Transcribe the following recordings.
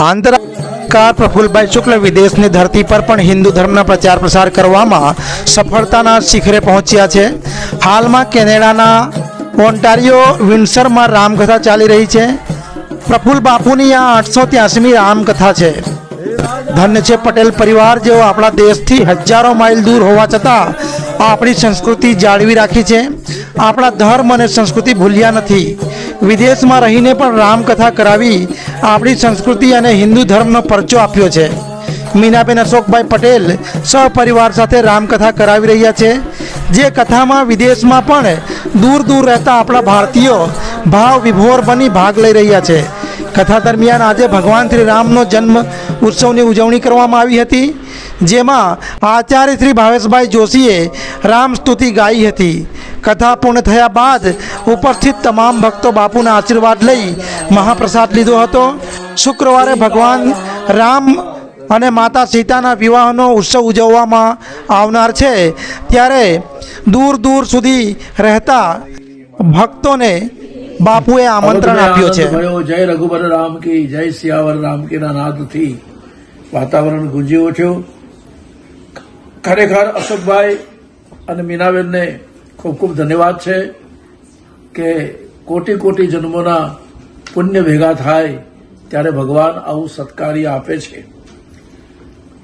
આંતરકાર પ્રફુલભાઈ શુક્લ વિદેશની ધરતી પર પણ હિન્દુ ધર્મના પ્રચાર પ્રસાર કરવામાં સફળતાના શિખરે પહોંચ્યા છે. હાલમાં કેનેડાના ઓન્ટારિયો વિન્સરમાં રામકથા ચાલી રહી છે. પ્રફુલ બાપુની આ આઠસો ત્યાસીમી રામકથા છે. ધન્ય છે પટેલ પરિવાર જેઓ આપણા દેશથી હજારો માઇલ દૂર હોવા છતાં આપણી સંસ્કૃતિ જાળવી રાખી છે. આપણા ધર્મ અને સંસ્કૃતિ ભૂલ્યા નથી. વિદેશમાં રહીને પણ રામકથા કરાવી આપણી સંસ્કૃતિ અને હિન્દુ ધર્મનો પરચો આપ્યો છે. મીનાબેન અશોકભાઈ પટેલ સહપરિવાર સાથે રામકથા કરાવી રહ્યા છે. જે કથામાં વિદેશમાં પણ દૂર દૂર રહેતા આપણા ભારતીયો ભાવ વિભોર બની ભાગ લઈ રહ્યા છે. કથા દરમિયાન આજે ભગવાન શ્રી રામનો જન્મ ઉત્સવની ઉજવણી કરવામાં આવી હતી, જેમાં આચાર્ય શ્રી ભાવેશભાઈ જોશીએ રામ સ્તુતિ ગાઈ હતી. કથા પૂર્ણ થયા બાદ ઉપસ્થિત તમામ ભક્તો બાપુના આશીર્વાદ લઈ મહાપ્રસાદ લીધો હતો. શુક્રવારે ભગવાન રામ અને માતા સીતાના વિવાહનો ઉત્સવ ઉજવવામાં આવનાર છે. ત્યારે દૂર દૂર સુધી રહેતા ભક્તોને બાપુએ આમંત્રણ આપ્યું છે. જય રઘુબર રામ કી જય સિયાવર રામ કી ના નાદથી વાતાવરણ ગુંજી ઉઠ્યું. ખરેખર અશોકભાઈ અને મીનાબેનને ખૂબ ખૂબ ધન્યવાદ છે કે કોટી કોટી જન્મોના પુણ્ય ભેગા થાય ત્યારે ભગવાન આવું સત્કાર્ય આપે છે.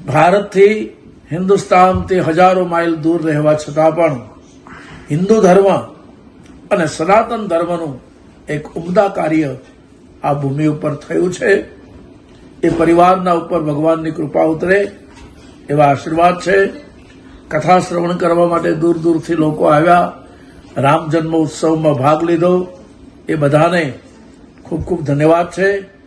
ભારતથી હિન્દુસ્તાનથી હજારો માઇલ દૂર રહેવા છતાં પણ હિન્દુ ધર્મ અને સનાતન ધર્મનું એક ઉમદા કાર્ય આ ભૂમિ ઉપર થયું છે. એ પરિવારના ઉપર ભગવાનની કૃપા ઉતરે એવા આશીર્વાદ છે. કથા શ્રવણ કરવા માટે દૂર દૂરથી લોકો આવ્યા. રામ જન્મ ઉત્સવમાં ભાગ લીધો. એ બધાને ખૂબ ખૂબ ધન્યવાદ છે.